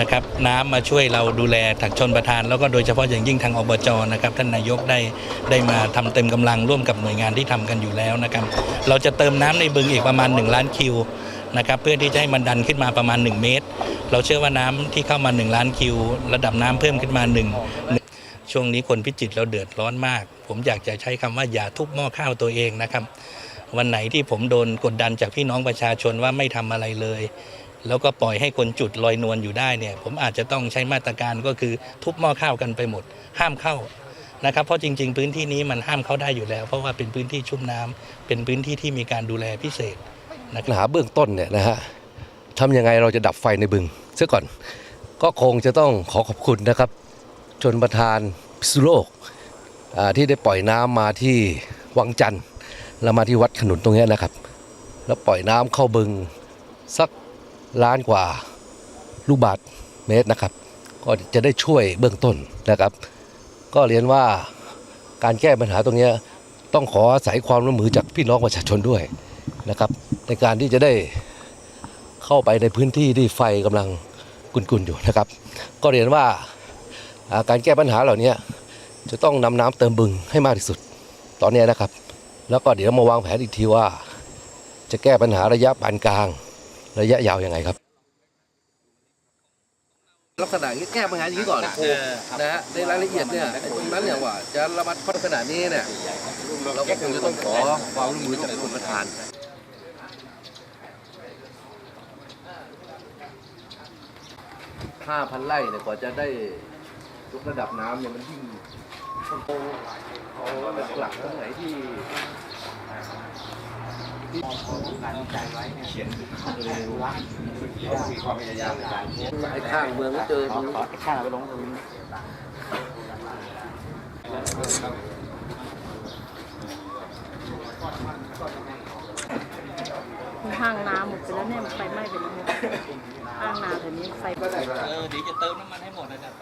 นะครับน้ำมาช่วยเราดูแลถักชนประทาน แล้วก็โดยเฉพาะอย่างยิ่งทางอบจนะครับท่านนายกได้ได้มาทำเต็มกำลังร่วมกับหน่วยงานที่ทำกันอยู่แล้วนะครับเราจะเติมน้ำในบึงอีกประมาณ 1 ล้านคิวนะครับเพื่อที่จะให้มันดันขึ้นมาประมาณ 1 เมตร เราเชื่อว่าน้ำที่เข้ามา 1 ล้านคิว ระดับน้ำเพิ่มขึ้นมา1ช่วงนี้คนพิจิตรเราเดือดร้อนมาก ผมอยากจะใช้คำว่าอย่าทุบหม้อข้าวตัวเองนะครับวันไหนที่ผมโดนกดดันจากพี่น้องประชาชนว่าไม่ทำอะไรเลย แล้วก็ปล่อยให้คนจุดลอยนวลอยู่ได้เนี่ยผมอาจจะต้องใช้มาตรการก็คือทุบหม้อข้าวกันไปหมด ห้ามเข้านะครับเพราะจริง ๆ พื้นที่นี้มันห้ามเข้าได้อยู่แล้ว เพราะว่าเป็นพื้นที่ชุ่มน้ำเป็นพื้นที่ที่มีการดูแลพิเศษปัญหาเบื้องต้นเนี่ยนะฮะทำยังไงเราจะดับไฟในบึงเสียก่อน ก็คงจะต้องขอขอบคุณนะครับ ชนประธานพิษณุโลกที่ได้ปล่อยน้ำมาที่วังจันทร์แล้วมาที่วัดขนุนตรงนี้นะครับ แล้วปล่อยน้ำเข้าบึงสัก ล้านกว่าลูกบาทเมตรนะครับ ก็จะได้ช่วยเบื้องต้นนะครับ ก็เรียนว่าการแก้ปัญหาตรงนี้ต้องขออาศัยความร่วมมือจากพี่น้องประชาชนด้วยนะครับ ในการที่จะได้เข้าไปในพื้นที่ที่ไฟกำลังกุนๆอยู่นะครับ ก็เรียนว่าอ่าการแก้ปัญหาเหล่านี้จะต้องนำน้ำเติมบึงให้มากที่สุดตอนนี้นะครับ แล้วก็เดี๋ยวมาวางแผนอีกทีว่า จะแก้ปัญหาระยะปานกลาง ระยะยาวยังไงครับ ลักษณะนี้แก้ปัญหาอย่างนี้ก่อนนะฮะในรายละเอียดเนี่ยไอ้ตรงนั้นเนี่ยว่าจะระมัดขนาดนี้เนี่ยเราก็คงจะต้องขอความร่วมมือจากกรมประธานห้าพันไร่เนี่ยกว่าจะได้ยกระดับน้ำเนี่ยมันยิ่งต้องโตเอาหลักตรงไหนที่ ไอ้ข้างเมืองก็เจอตรงนี้ข้างไปลงตรงนี้ห้างน้ำหมดไปแล้วเนี่ยไฟไหม้ไปแล้วเนี่ยห้างน้ำแต่นี้ไฟเออเดี๋ยวจะเติมน้ำมันให้หมดนะครับ